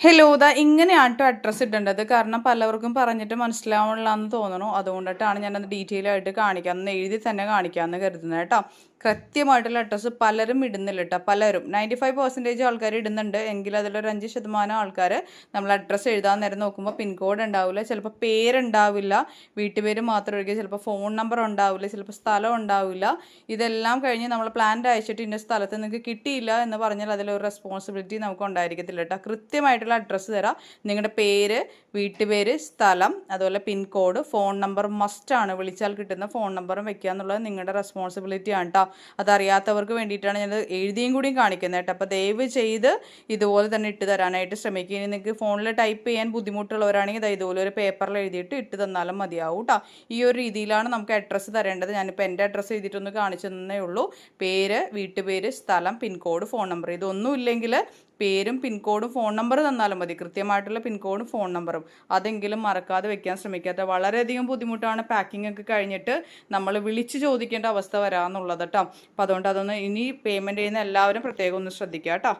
Hello ദാ ഇങ്ങനെയാണ് കേട്ടോ അഡ്രസ്സ് ഇടേണ്ടത്. കാരണം പലവർക്കും പറഞ്ഞിട്ട് മനസ്സിലാവണില്ല എന്ന് തോന്നുന്നു അതുകൊണ്ടിട്ടാണ് ഞാനത് ഡീറ്റെയിൽ ആയിട്ട് കാണിക്കാം എഴുതി തന്നെ കാണിക്കാമെന്ന് കരുതുന്നത് കേട്ടോ കൃത്യമായിട്ടുള്ള അഡ്രസ്സ് പലരും ഇടുന്നില്ല കേട്ടോ പലരും. നയന്റി ഫൈവ് പെർസെന്റേജ് ആൾക്കാർ ഇടുന്നുണ്ട്. എങ്കിൽ അതിലൊരു അഞ്ച് ശതമാനം ആൾക്കാർ നമ്മൾ അഡ്രസ്സ് എഴുതാൻ നേരം നോക്കുമ്പോൾ പിൻകോഡ് ഉണ്ടാവില്ല. ചിലപ്പോൾ പേരുണ്ടാവില്ല. വീട്ടുപേര് മാത്രം ഒഴികെ ചിലപ്പോൾ ഫോൺ നമ്പർ ഉണ്ടാവില്ല. ചിലപ്പോൾ സ്ഥലം ഉണ്ടാവില്ല. ഇതെല്ലാം കഴിഞ്ഞ് നമ്മൾ പ്ലാന്റ് അയച്ചിട്ട് ഇന്ന സ്ഥലത്ത് നിങ്ങൾക്ക് കിട്ടിയില്ല എന്ന് പറഞ്ഞാൽ അതിലൊരു റെസ്പോൺസിബിലിറ്റി നമുക്ക് ഉണ്ടായിരിക്കത്തില്ല കേട്ടോ കൃത്യമായിട്ടുള്ള അഡ്രസ്സ് തരാം. നിങ്ങളുടെ പേര് വീട്ടുപേര് സ്ഥലം അതുപോലെ പിൻകോഡ് ഫോൺ നമ്പർ മസ്റ്റാണ് വിളിച്ചാൽ കിട്ടുന്ന ഫോൺ നമ്പറും വെക്കുക എന്നുള്ളത് നിങ്ങളുടെ റെസ്പോൺസിബിലിറ്റി ആണ് കേട്ടോ അതറിയാത്തവർക്ക് വേണ്ടിയിട്ടാണ് ഞാൻ എഴുതിയും കൂടിയും കാണിക്കുന്നത് കേട്ടോ. അപ്പോൾ ദയവ് ചെയ്ത് ഇതുപോലെ തന്നെ ഇട്ട് തരാനായിട്ട് ശ്രമിക്കുക. ഇനി നിങ്ങൾക്ക് ഫോണിൽ ടൈപ്പ് ചെയ്യാൻ ബുദ്ധിമുട്ടുള്ളവരാണെങ്കിൽ ദാ ഇതുപോലെ ഒരു പേപ്പറിൽ എഴുതിയിട്ട് ഇട്ട് തന്നാലും മതിയാവും കേട്ടോ. ഈ ഒരു രീതിയിലാണ് നമുക്ക് അഡ്രസ്സ് തരേണ്ടത്. ഞാനിപ്പോൾ എന്റെ അഡ്രസ്സ് എഴുതിയിട്ടൊന്ന് കാണിച്ചു തന്നേ ഉള്ളൂ. പേര് വീട്ടുപേര് സ്ഥലം പിൻകോഡ് ഫോൺ നമ്പർ ഇതൊന്നും ഇല്ലെങ്കിൽ പേരും പിൻകോഡും ഫോൺ നമ്പർ തന്നാലും മതി. കൃത്യമായിട്ടുള്ള പിൻകോഡും ഫോൺ നമ്പറും അതെങ്കിലും മറക്കാതെ വെക്കാൻ ശ്രമിക്കാത്ത വളരെയധികം ബുദ്ധിമുട്ടാണ് പാക്കിംഗ് ഒക്കെ കഴിഞ്ഞിട്ട് നമ്മൾ വിളിച്ച് ചോദിക്കേണ്ട അവസ്ഥ വരാമെന്നുള്ളത് കേട്ടോ അപ്പോൾ അതുകൊണ്ട് അതൊന്ന് ഇനി പേയ്മെന്റ് ചെയ്യുന്ന എല്ലാവരും പ്രത്യേകം ഒന്ന് ശ്രദ്ധിക്കുക കേട്ടോ